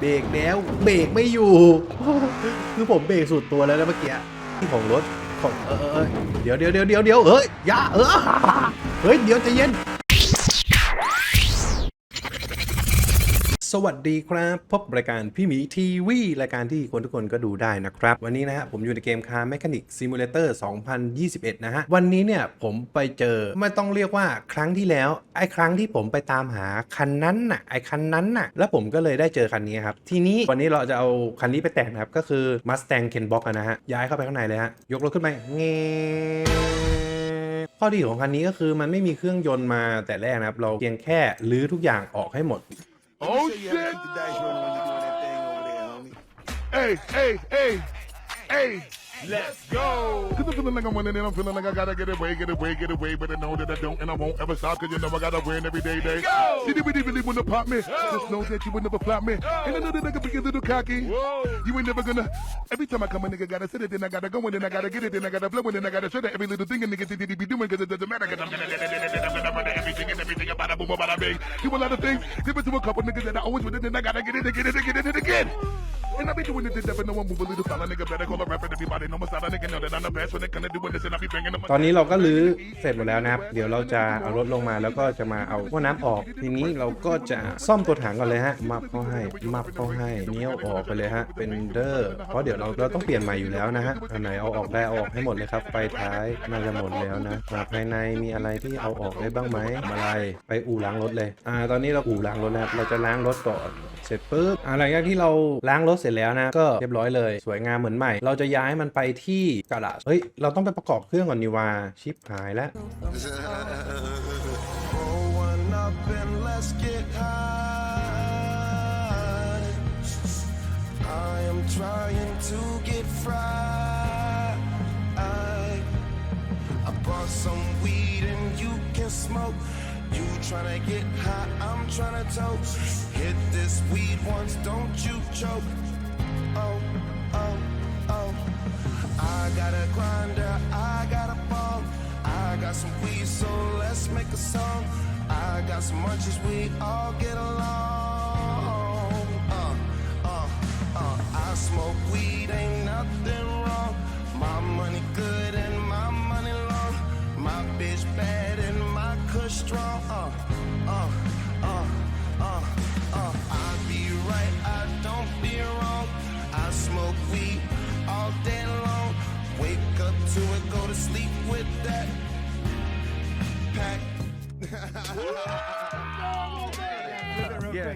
เบรกแล้วเบรกไม่อยู่ คือผมเบรกสุดตัวแล้วนะเมื่อกี้ที่ของรถของเออเออเดี๋ยวเดี๋ยวเดี๋ยวเดี๋ยวเดี๋ยวเอ้ยอย่าเออเฮ้ยเดี๋ยวจะเย็น วัสดีครับ พบรายการพี่หมีทีวีรายการที่คนทุกคนก็ดูได้นะครับ วันนี้นะฮะผมอยู่ในเกม Car Mechanic Simulator 2021 นะฮะ วันนี้เนี่ยผมไปเจอไม่ต้องเรียกว่าครั้งที่แล้ว ไอ้ครั้งที่ผมไปตามหาคันนั้นน่ะไอ้คันนั้นน่ะ แล้วผมก็เลยได้เจอคันนี้ครับ ทีนี้วันนี้เราจะเอาคันนี้ไปแต่งนะครับก็คือ Mustang Ken Box อะนะฮะย้ายเข้าไปข้างในเลยฮะยกรถขึ้นไปเงข้อดีของคันนี้ก็คือมันไม่มีเครื่องยนต์มาแต่แรกนะครับ เราเพียงแค่รื้อทุกอย่างออกให้หมด Oh shit! the dice roll when you're doing that thing over there, homie. Hey, hey, hey, hey. Let's go! Cause I'm feeling like I'm winning and I'm feeling like I gotta get away, get away, get away, but I know that I don't and I won't ever stop cause you know I gotta win every day, day. Go! Did you really, really wanna pop me? Just know that you would never flop me. And another nigga be a little cocky. You ain't never gonna. Every time I come a nigga gotta sit it, then I gotta go and then I gotta get it, then I gotta flow and then I gotta show that every little thing a nigga did he be doing cause it doesn't matter cause I'm gonna get it, then I'm gonna murder everything and everything about a boom about a bang. Do a lot of things, different to a couple niggas that I always with it, then I gotta get it, and get it, and get it, and again. And I be doing it to death and no one move a little style, nigga better call a rapper, everybody know my style, nigga know that I'm the best when it come to doing this and I be banging them. ตอนนี้เราก็รื้อเสร็จหมดแล้วนะครับ เดี๋ยวเราจะเอารถลงมาแล้วก็จะมาเอาว่าน้ำออก ทีนี้เราก็จะซ่อมตัวถังก่อนเลยฮะ มับเข้าให้ มับเข้าให้เนี้ยวออกไปเลยฮะ เป็นเดอร์ เพราะเดี๋ยวเราเราต้องเปลี่ยนใหม่อยู่แล้วนะฮะ อันไหนเอาออกได้เอาออกให้หมดเลยครับไฟท้ายน่าจะหมดแล้วนะมาภายในมีอะไรที่เอาออกได้บ้างไหมทำอะไร ไปอู่ล้างรถเลย อ่า ตอนนี้เราอู่ล้างรถแล้วครับเราจะล้างรถก่อน เสร็จปุ๊บอ่าหลังจากที่เราล้างรถเสร็จร็จแล้วนะ ก็เรียบร้อยเลย สวยงามเหมือนใหม่ เราจะย้ายมันไปที่กระดาษเฮ้ย เราต้องไปประกอบเครื่องก่อนนี่ว่าชิปหายแล้ว I am trying to get fried. I bought some weed and you can smoke. You tryna get high, I'm tryna toast. Hit this weed once, don't you choke. So let's make a song. I got some munchies, we all get along. Uh, uh, uh. I smoke weed,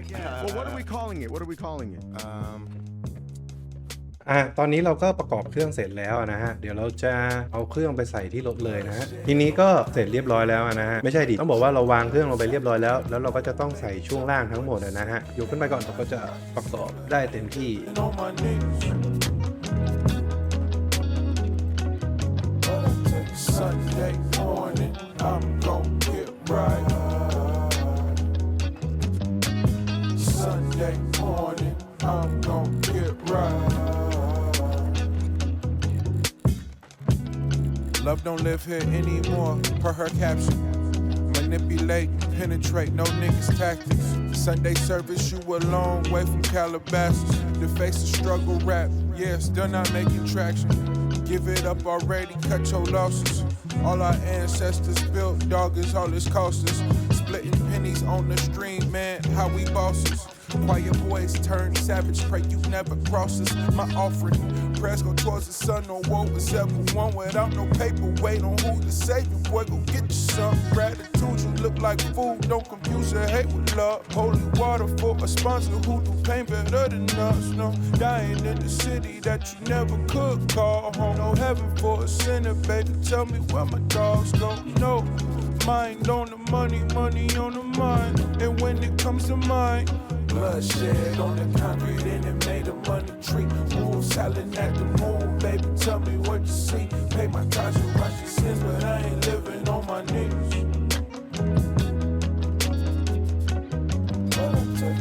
Yeah. Well, what are we calling it? What are we calling it? Um, อะตอนนี้เราก็ประกอบเครื่องเสร็จแล้วนะฮะ เดี๋ยวเราจะเอาเครื่องไปใส่ที่รถเลยนะฮะ ทีนี้ก็เสร็จเรียบร้อยแล้วนะฮะ ไม่ใช่ดิ ต้องบอกว่าเราวางเครื่องลงไปเรียบร้อยแล้ว แล้วเราก็จะต้องใส่ช่วงล่างทั้งหมดนะฮะ ยกขึ้นไปก่อนเราก็จะประกอบได้เต็มที่ on my knees. Love don't live here anymore, per her caption. Manipulate, penetrate, no niggas tactics. Sunday service, you a long way from Calabasas. The face of struggle rap, yeah, still not making traction. Give it up already, cut your losses. All our ancestors built, dog is all this cost us. Splitting pennies on the stream, man, how we bosses. Quiet boys turn savage, pray you never cross us. My offering, prayers go towards the sun, no woe is ever one without no paper. Wait on who to save you, boy, go get you some gratitude. You look like food, don't confuse your hate with love. Holy water for a sponsor who do pain better than us. No, dying in the city that you never could call home. No heaven for a sinner, baby. Tell me where my dogs go. No. Mind on the money, money on the mind. And when it comes to mine, bloodshed on the concrete and it made a money tree. Wolves howling at the moon, baby. Tell me what you see. Pay my tithes and your sins, but I ain't living on my knees.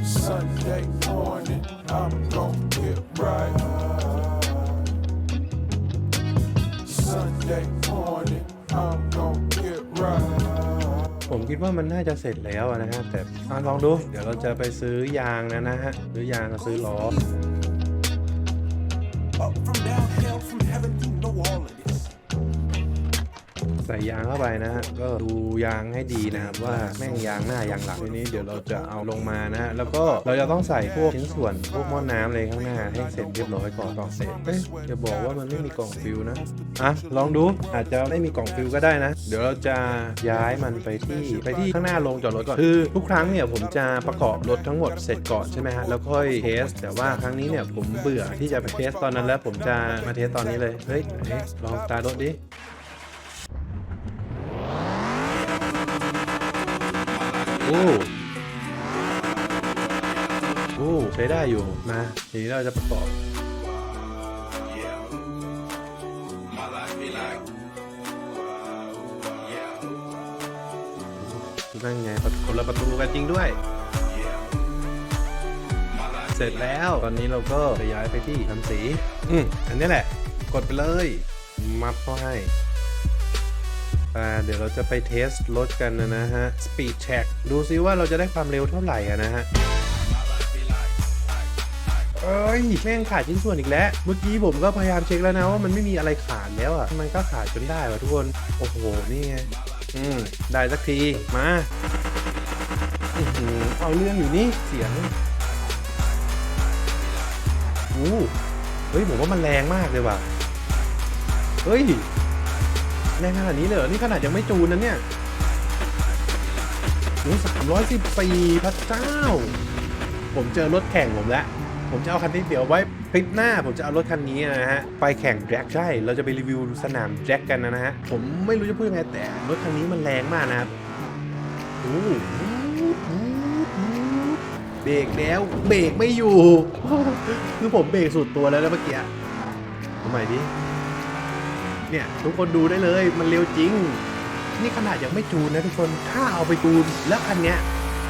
Sunday morning, I'm gon' get right. Sunday morning, I'm gon' get right. ผมคิดว่ามันน่าจะเสร็จแล้วนะฮะแต่ลองดู เดี๋ยวเราจะไปซื้อยางนะนะฮะซื้อยางกับซื้อล้อ Up from down, hell from heaven, you know all of this. ใส่ยางเข้าไปนะฮะก็ดูยางให้ดีนะครับว่าแม่งยางหน้ายางหลังทีนี้เดี๋ยวเราจะเอาลงมานะฮะแล้วก็เราจะต้องใส่พวกชิ้นส่วนพวกหม้อน้ำเลยข้างหน้าให้เสร็จเรียบร้อยก่อนก่อนเสร็จเอ๊ะอย่าบอกว่ามันไม่มีกล่องฟิวนะอะลองดูอาจจะไม่มีกล่องฟิวก็ได้นะ เดี๋ยวเราจะย้ายมันไปที่ไปที่ข้างหน้าโรงจอดรถก่อนคือทุกครั้งเนี่ยผมจะประกอบรถทั้งหมดเสร็จก่อนใช่ไหมฮะแล้วค่อยเทส แต่ว่าครั้งนี้เนี่ยผมเบื่อที่จะไปเทสตอนนั้นแล้วผมจะมาเทสตอนนี้เลยเฮ้ยลองสตาร์ทรถดิ อ้ โอ้ ใช้ได้อยู่ มา ทีนี้เราจะประกอบนั่นไงคนละประตูกันจริงด้วย เสร็จแล้ว ตอนนี้เราก็จะย้ายไปที่ทำสี อืมอันนี้แหละ กดไปเลย มัดเข้าให้ อ่าเดี๋ยวเราจะไปเทสรถกันนะฮะ Speed Check ดูซิว่าเราจะได้ความเร็วเท่าไหร่นะฮะเอ้ยแม่งขาดชิ้นส่วนอีกแล้ว เมื่อกี้ผมก็พยายามเช็คแล้วนะว่ามันไม่มีอะไรขาดแล้วอะ มันก็ขาดจนได้ว่ะทุกคน โอ้โห นี่ไง อืม ได้สักที มาอื้อหือเอาเรื่องอยู่นี่ เสียงอู้เฮ้ย ผมว่ามันแรงมากเลยว่ะ เฮ้ย แรงขนาดนี้เลยเหรอนี่ขนาดยังไม่จูนนะเนี่ยโอ้สามร้อยสิบสี่พระเจ้า ผมเจอรถแข่งผมแล้ว ผมจะเอาคันนี้เดี๋ยวไว้คลิปหน้าผมจะเอารถคันนี้นะฮะ ไปแข่งแดร็กใช่ เราจะไปรีวิวสนามแดร็กกันนะฮะ ผมไม่รู้จะพูดยังไงแต่รถคันนี้มันแรงมากนะครับโอ้โหเบรกแล้วเบรกไม่อยู่ คือผมเบรกสุดตัวแล้วนะเมื่อกี้ทำไมดิ เนี่ยทุกคนดูได้เลยมันเร็วจริง นี่ขนาดยังไม่จูนนะทุกคนถ้าเอาไปจูนแล้วคันเนี้ย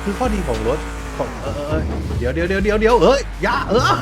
คือข้อดีของรถของเออเดี๋ยวเดี๋ยวเดี๋ยวเดี๋ยวเดี๋ยวเฮ้ยอย่าเออ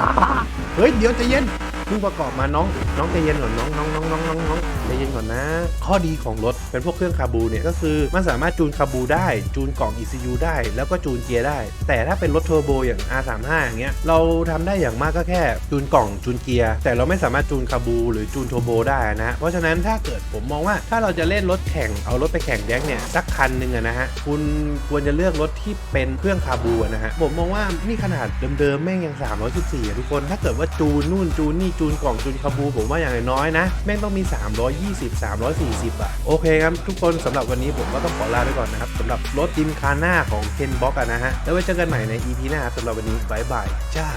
เฮ้ยเดี๋ยวใจเย็น พิ่งประกอบมาน้อง น้องใจเย็นก่อนน้องน้องน้องน้องน้องน้องใจเย็นก่อนนะ ข้อดีของรถเป็นพวกเครื่องคาบูเนี่ยก็คือมันสามารถจูนคาบูได้ จูนกล่อง ECU ได้ แล้วก็จูนเกียร์ได้ แต่ถ้าเป็นรถเทอร์โบอย่าง R35 อย่างเงี้ยเราทำได้อย่างมากก็แค่ จูนกล่องจูนเกียร์แต่เราไม่สามารถจูนคาบูหรือจูนเทอร์โบได้นะเพราะฉะนั้นถ้าเกิดผมมองว่าถ้าเราจะเล่นรถแข่งเอารถไปแข่งแดกเนี่ยสักคันหนึ่งอะนะฮะคุณควรจะเลือกรถที่เป็นเครื่องคาบูนะฮะผมมองว่านี่ขนาดเดิมๆแม่งยัง314อะทุกคน ถ้าเกิดว่าจูนนู่นจูนนี่จูนกล่องจูนคาบูผมว่าอย่างน้อยๆนะ แม่งต้องมี 320 340 อะ โอเคครับ ทุกคนสำหรับวันนี้ผมก็ต้องขอลาไปก่อนนะครับสำหรับรถจิมคาน่าของเคนบ็อกอะนะฮะ แล้วไว้เจอกันใหม่ใน EP หน้าสำหรับวันนี้บายบายจ้า